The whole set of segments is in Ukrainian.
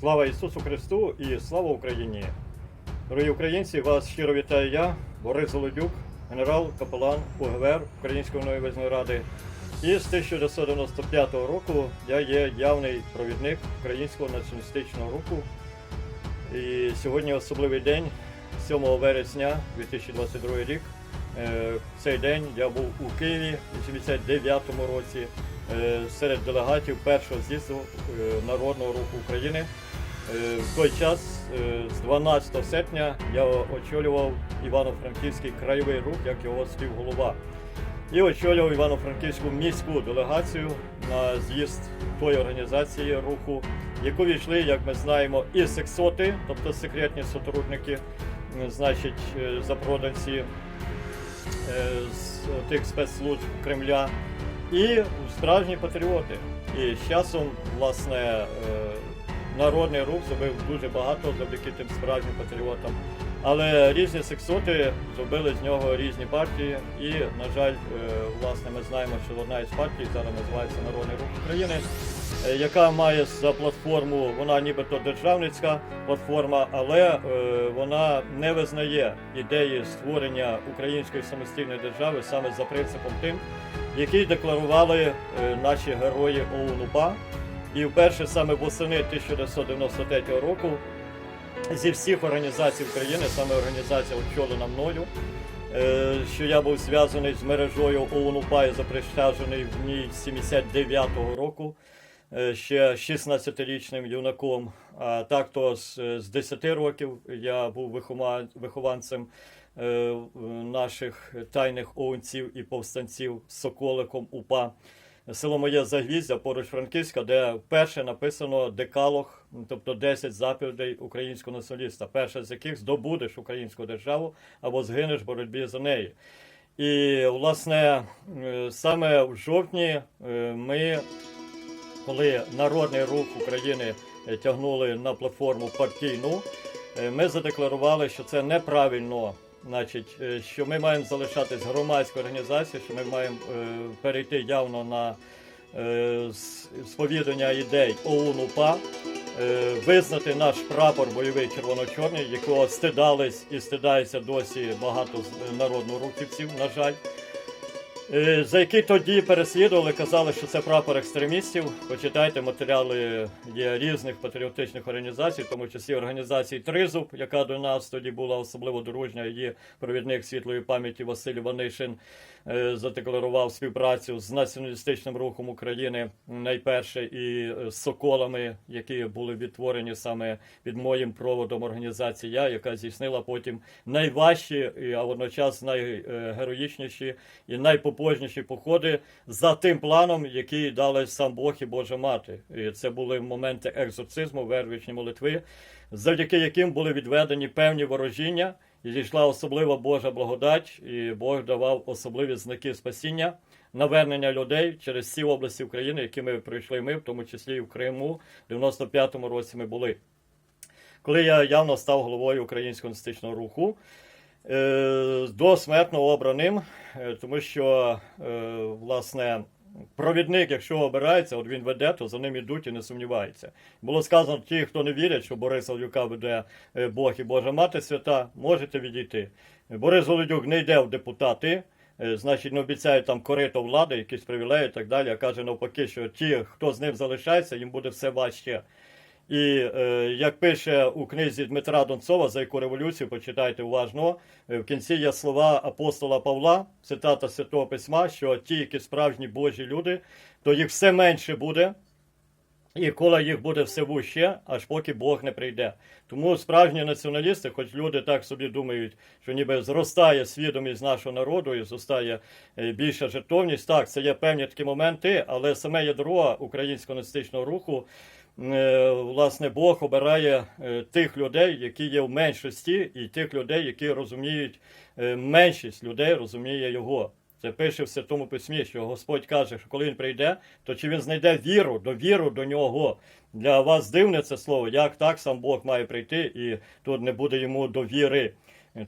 Слава Ісусу Христу і слава Україні! Дорогі українці, вас щиро вітаю я, Борис Золодюк, генерал, капелан УГВР Української нової ради. І з 1995 року я є явний провідник українського націоналістичного руху. І сьогодні особливий день, 7 вересня 2022 рік. Е, В цей день я був у Києві у 79-му році серед делегатів першого з'їзду е, Народного руху України. Е, В той час, е, з 12 серпня, я очолював Івано-Франківський краєвий рух як його співголова. І очолював Івано-Франківську міську делегацію на з'їзд тої організації руху, яку війшли, як ми знаємо, і сексоти, тобто секретні сотрудники, значить, е, запроданці е, з тих спецслужб Кремля, і справжні патріоти. І з часом, власне, е, народний рух зробив дуже багато завдяки тим справжнім патріотам. Але різні сексоти зробили з нього різні партії, і, на жаль, е, власне, ми знаємо, що одна із партій зараз називається Народний рух України, е, яка має за платформу, вона нібито державницька платформа, але вона не визнає ідеї створення української самостійної держави саме за принципом тим, який декларували е, наші герої ОУН-УПА. І вперше саме восени 1993 року зі всіх організацій України, саме організація очолена мною, е, що я був зв'язаний з мережою ОУН-УПА і заприсяжений в ній з 79-го року, е, ще 16-річним юнаком. А так то з, з 10 років я був вихованцем наших тайних оунців і повстанців з Соколиком УПА. Село моє Загвіздя, поруч Франківська, де вперше написано декалог, тобто 10 заповідей українського націоналіста, перша з яких здобудеш українську державу або згинеш в боротьбі за неї. І, власне, е, саме в жовтні е, ми, коли Народний рух України е, тягнули на платформу партійну, е, ми задекларували, що це неправильно. Значить, е, що ми маємо залишатись громадською організацією, що ми маємо е, перейти явно на е, сповідання ідей ОУН-УПА, е, визнати наш прапор бойовий червоно-чорний, якого стидались і стидається досі багато народно-рухівців, на жаль. Е, За які тоді переслідували, казали, що це прапор екстремістів. Почитайте матеріали є різних патріотичних організацій, в тому числі організації Тризуб, яка до нас тоді була особливо дорожня. Її провідник світлої пам'яті Василь Іванишин е, задекларував співпрацю з націоналістичним рухом України найперше і е, з соколами, які були відтворені саме під моїм проводом організації, я, яка здійснила потім найважчі, а водночас найгероїчніші і найпопожніші походи за тим планом, який дали сам Бог і Божа Мати. І це були моменти екзорцизму, вервичні молитви, завдяки яким були відведені певні ворожіння, і зійшла особлива Божа благодать, і Бог давав особливі знаки спасіння, навернення людей через всі області України, які ми пройшли ми, в тому числі і в Криму, в 95-му році ми були. Коли я явно став головою українського націоналістичного руху, е, до смертно обраним, е, тому що, е, власне, провідник, якщо обирається, от він веде, то за ним ідуть і не сумніваються. Було сказано, ті, хто не вірять, що Бориса Голюка веде Бог і Божа Мати Свята, можете відійти. Борис Голодюк не йде в депутати. Значить, не обіцяє там корито влади, якісь привілеї і так далі. А каже навпаки, що ті, хто з ним залишається, їм буде все важче. І е, як пише у книзі Дмитра Донцова за яку революцію, почитайте уважно, е, в кінці є слова апостола Павла, цитата Святого Письма, що ті, які справжні Божі люди, то їх все менше буде, і коли їх буде все вуще, аж поки Бог не прийде. Тому справжні націоналісти, хоч люди так собі думають, що ніби зростає свідомість нашого народу і зростає е, більша жертовність. Так, це є певні такі моменти, але саме ядро українського націоналістичного руху. Е, Власне, Бог обирає е, тих людей, які є в меншості, і тих людей, які розуміють е, меншість людей, розуміє його. Це пише в Святому Письмі, що Господь каже, що коли він прийде, то чи він знайде віру, довіру до нього. Для вас дивне це слово, як так сам Бог має прийти, і тут не буде йому довіри.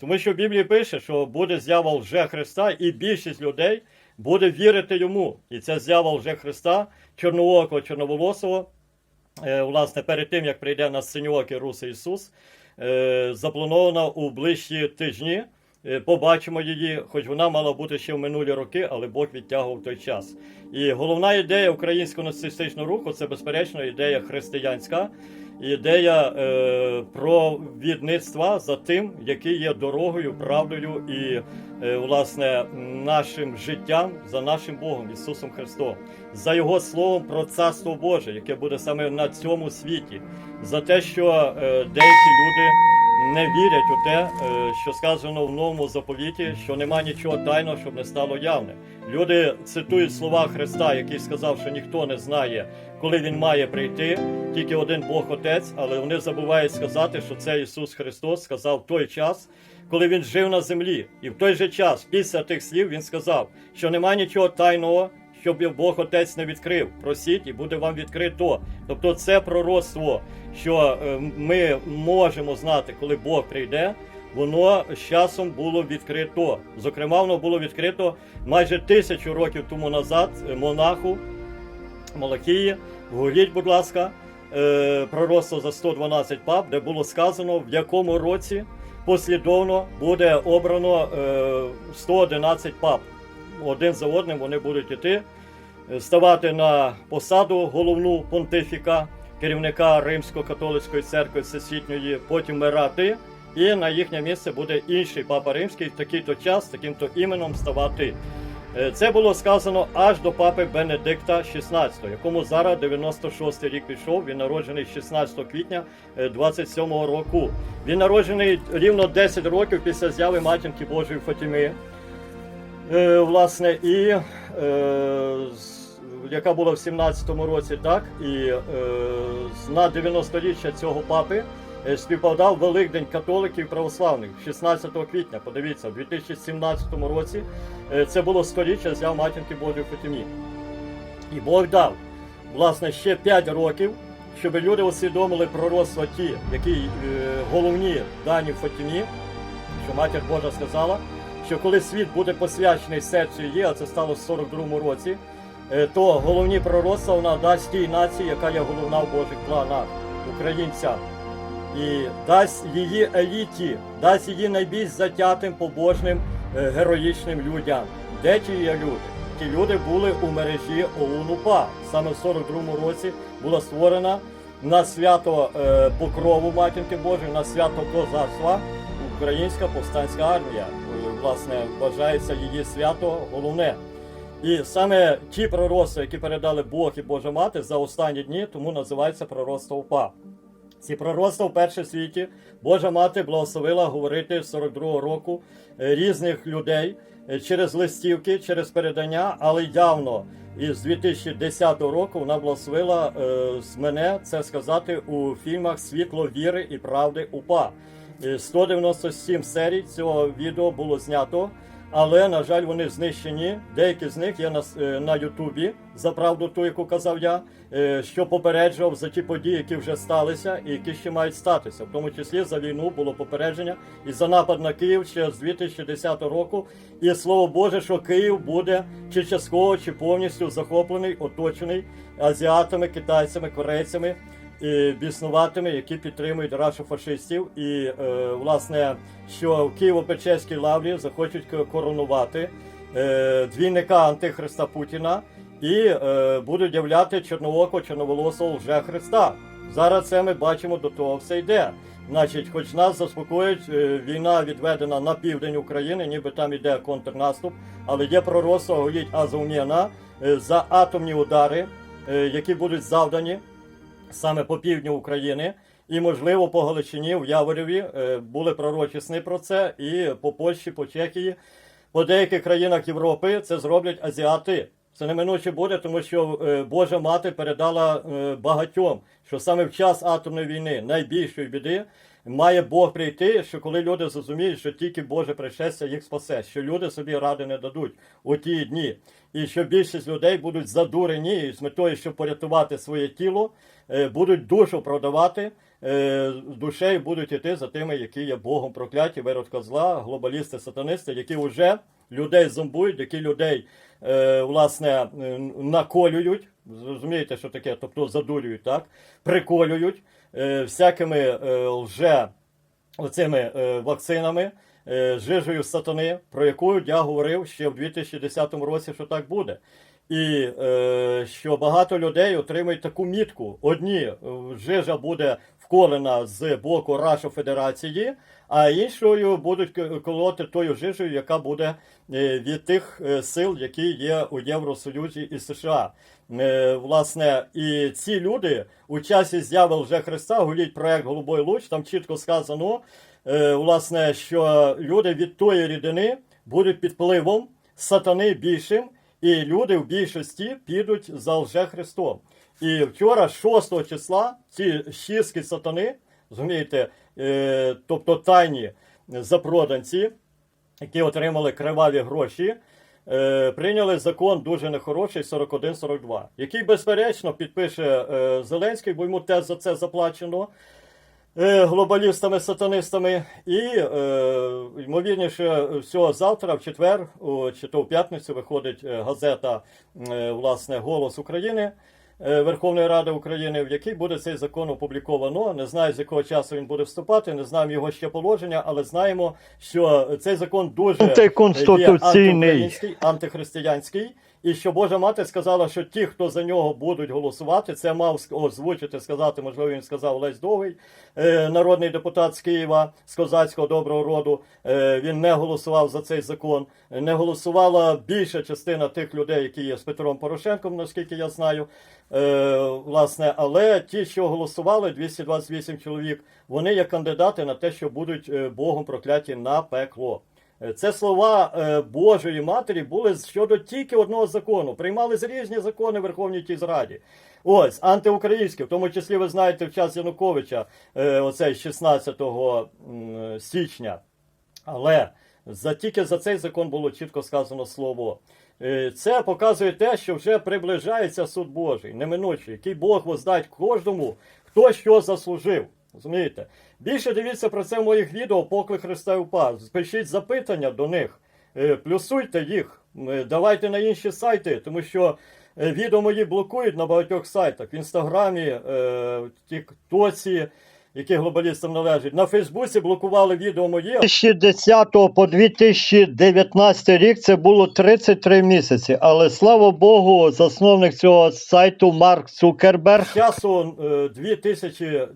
Тому що в Біблії пише, що буде з'ява лже Христа, і більшість людей буде вірити йому. І ця з'ява лже Христа, чорноокого, чорноволосого, власне, перед тим, як прийде на синьоокий Руси Ісус, е, запланована у ближчі тижні. Е, Побачимо її, хоч вона мала бути ще в минулі роки, але Бог відтягував той час. І головна ідея українського націоналістичного руху це безперечно ідея християнська, ідея е, провідництва за тим, який є дорогою, правдою і е, власне нашим життям за нашим Богом Ісусом Христом, за Його словом про Царство Боже, яке буде саме на цьому світі, за те, що е, деякі люди не вірять у те, е, що сказано в новому заповіті, що нема нічого тайного, щоб не стало явне. Люди цитують слова Христа, який сказав, що ніхто не знає, коли він має прийти, тільки один Бог Отець, але вони забувають сказати, що це Ісус Христос сказав в той час, коли він жив на землі. І в той же час, після тих слів, він сказав, що нема нічого тайного. Щоб Бог Отець не відкрив, просіть і буде вам відкрито. Тобто це пророцтво, що е, ми можемо знати, коли Бог прийде, воно з часом було відкрито. Зокрема, воно було відкрито майже тисячу років тому назад е, монаху Малахії. Говоріть, будь ласка, е, пророцтво за 112 пап, де було сказано, в якому році послідовно буде обрано е, 111 пап. Один за одним вони будуть іти, е, ставати на посаду головну понтифіка, керівника Римсько-католицької церкви Всесвітньої, потім мирати, і на їхнє місце буде інший папа римський, в такий-то час, таким-то іменем ставати. Е, Це було сказано аж до папи Бенедикта XVI, якому зараз 96 рік пішов. Він народжений 16 квітня е, 27 року. Він народжений рівно 10 років після зяви матінки Божої Фатіми. Е, власне, і е, яка була в 17-му році, так, і е, на 90-річчя цього папи співпадав Великдень католиків православних 16 квітня. Подивіться, в 2017 році це було сторіччя зяв матінки Божої Фатимі. І Бог дав, власне, ще 5 років, щоб люди усвідомили пророцтва ті, які е, головні дані Фатімі, що матір Божа сказала, що коли світ буде посвячений серцю її, а це стало в 42-му році, е, то головні пророцтва вона дасть тій нації, яка є головна в Божих планах, українцям. І дасть її еліті, дасть її найбільш затятим, побожним, е, героїчним людям. Де ті є люди? Ті люди були у мережі ОУН-УПА. Саме в 42-му році була створена на свято е, Покрову Матінки Божої, на свято козацтва Українська повстанська армія. Власне, вважається її свято головне. І саме ті пророцтва, які передали Бог і Божа Мати за останні дні, тому називається пророцтво УПА. Ці пророцтва в першій світі Божа мати благословила говорити 42-го року е, різних людей е, через листівки, через передання, але явно із 2010 року вона благословила е, з мене це сказати у фільмах Світло віри і правди УПА. Е, 197 серій цього відео було знято. Але, на жаль, вони знищені. Деякі з них є на, е, на Ютубі за правду ту, яку казав я, е, що попереджував за ті події, які вже сталися і які ще мають статися. В тому числі за війну було попередження і за напад на Київ ще з 2010 року. І слово Боже, що Київ буде чи частково, чи повністю захоплений, оточений азіатами, китайцями, корейцями і біснуватими, які підтримують рашу фашистів, і е, власне, що в Києво-Печерській лаврі захочуть коронувати е, двійника антихриста Путіна і е, будуть являти чорноокого, чорноволосого лже Христа. Зараз це ми бачимо, до того все йде. Значить, хоч нас заспокоїть, е, війна відведена на південь України, ніби там іде контрнаступ, але є пророцтво, говорить Азовмєна, е, за атомні удари, е, які будуть завдані саме по півдню України. І, можливо, по Галичині, в Яворові е, були пророчі сни про це, і по Польщі, по Чехії, по деяких країнах Європи це зроблять азіати. Це неминуче буде, тому що е, Божа мати передала е, багатьом, що саме в час атомної війни найбільшої біди має Бог прийти, що коли люди зрозуміють, що тільки Боже пришестя їх спасе, що люди собі ради не дадуть у ті дні, і що більшість людей будуть задурені з метою, щоб порятувати своє тіло, е, будуть душу продавати. Душею будуть іти за тими, які є Богом прокляті, виродка зла, глобалісти, сатанисти, які вже людей зомбують, які людей власне е, наколюють Зрозумієте, що таке? Тобто задурюють, так? Приколюють е, всякими е, лже оцими е, вакцинами, е, жижею сатани, про яку я говорив ще в 2010 році, що так буде. І е, що багато людей отримують таку мітку. Одні е, жижа буде вколена з боку Раша Федерації, а іншою будуть колоти тою жижею, яка буде е, від тих е, сил, які є у Євросоюзі і США. Е, Власне, і ці люди у часі зяви вже Христа гуліть проект Голубой луч. Там чітко сказано, власне, що люди від тої рідини будуть під впливом сатани більшим, і люди в більшості підуть за лже Христом. І вчора, 6 числа, ці шістки сатани, розумієте, тобто тайні запроданці, які отримали криваві гроші, е, прийняли закон дуже нехороший 41-42, який, безперечно, підпише е, Зеленський, бо йому теж за це заплачено е, глобалістами, сатанистами. І, е, ймовірніше, всього завтра, в четвер, чи то в п'ятницю, виходить е, газета е, власне, Голос України. Е, Верховної Ради України, в якій буде цей закон опубліковано. Не знаю, з якого часу він буде вступати, не знаємо його ще положення, але знаємо, що цей закон дуже є антиукраїнський, антихристиянський. І що Божа мати сказала, що ті, хто за нього будуть голосувати, це мав озвучити, сказати, можливо, він сказав Лесь Довгий, е, народний депутат з Києва, з козацького доброго роду. Е, він не голосував за цей закон. Не голосувала більша частина тих людей, які є з Петром Порошенком, наскільки я знаю. Е, власне, але ті, що голосували, 228 чоловік, вони є кандидати на те, що будуть Богом прокляті на пекло. Е, Це слова е, Божої Матері були щодо тільки одного закону. Приймались різні закони Верховній тій Зраді. Ось, антиукраїнські, в тому числі ви знаєте в час Януковича, е, оцей 16 січня. Але за, тільки за цей закон було чітко сказано слово. Це показує те, що вже приближається суд Божий, неминучий, який Бог воздасть кожному, хто що заслужив. Розумієте? Більше дивіться про це в моїх відео, поклик Христа Пас. Пишіть запитання до них, е, плюсуйте їх, е, давайте на інші сайти, тому що е, відео мої блокують на багатьох сайтах: в інстаграмі, в Тіктоці, які глобалістам належать. На Фейсбуці блокували відео мої. 2010 по 2019 рік це було 33 місяці. Але слава Богу, засновник цього сайту Марк Цукерберг. З часу 2000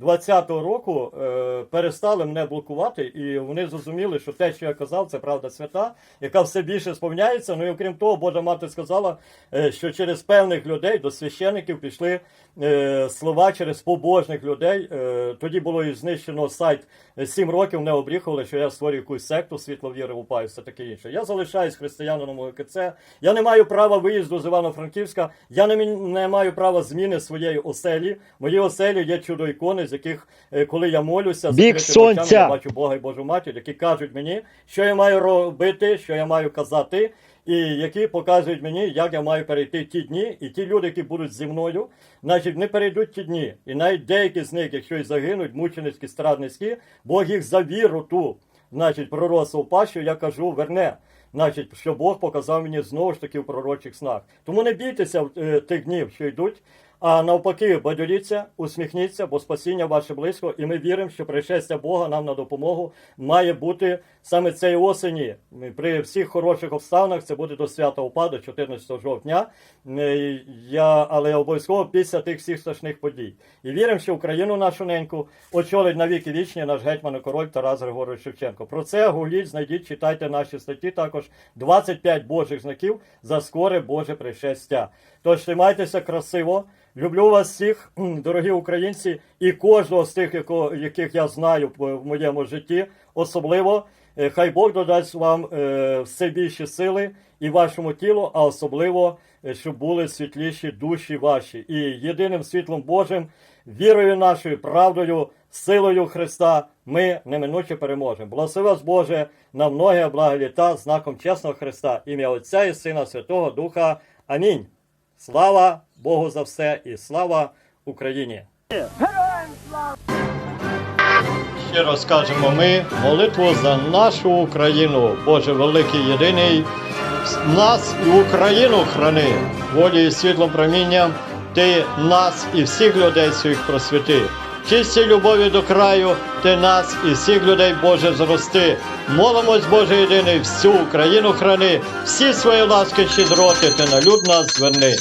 20-го року е, перестали мене блокувати, і вони зрозуміли, що те, що я казав, це правда свята, яка все більше сповняється. Ну і окрім того, Божа мати сказала, е, що через певних людей до священиків пішли е, слова через побожних людей. Е, тоді було і знищено сайт е, сім років. Не обріхували, що я створюю якусь секту світловіри упаю, все таке інше. Я залишаюсь християнином ОКЦ, Я не маю права виїзду з Івано-Франківська. Я не, не маю права зміни своєї оселі. Мої оселі є чудо ікони з яких, е, коли я молюся, Бік закритими очами, я бачу Бога і Божу матір, які кажуть мені, що я маю робити, що я маю казати, і які показують мені, як я маю перейти ті дні, і ті люди, які будуть зі мною, значить, не перейдуть ті дні. І навіть деякі з них, якщо й загинуть, мученицькі, страдницькі, Бог їх за віру ту, значить, проросло пащу, я кажу, верне. Значить, що Бог показав мені знову ж таки в пророчих снах. Тому не бійтеся е, тих днів, що йдуть. А навпаки, бадьоріться, усміхніться, бо спасіння ваше близько, і ми віримо, що пришестя Бога нам на допомогу має бути саме цієї осені. При всіх хороших обставинах це буде до свята упаду 14 жовтня. Е, Я, але обов'язково після тих всіх страшних подій. І віримо, що Україну нашу неньку очолить на віки вічні наш гетьман і король Тарас Григорович Шевченко. Про це гугліть, знайдіть, читайте наші статті. Також 25 Божих знаків за скоре Боже пришестя. Тож тримайтеся красиво. Люблю вас всіх, дорогі українці, і кожного з тих, яких я знаю в моєму житті, особливо. Е, Хай Бог додасть вам е, все більші сили і вашому тілу, а особливо, е, щоб були світліші душі ваші. І єдиним світлом Божим, вірою нашою, правдою, силою Христа ми неминуче переможемо. Благослови вас, Боже, на многі благі літа знаком чесного Христа, ім'я Отця і Сина Святого Духа. Амінь. Слава Богу за все і слава Україні! Ще раз кажемо ми молитву за нашу Україну, Боже великий єдиний, нас і Україну храни, волі і світлом промінням, ти нас і всіх людей своїх просвіти. Чисті любові до краю, ти нас і всіх людей Боже зрости. Молимось, Боже єдиний, всю Україну храни, всі свої ласки щедроти, ти на люд нас зверни.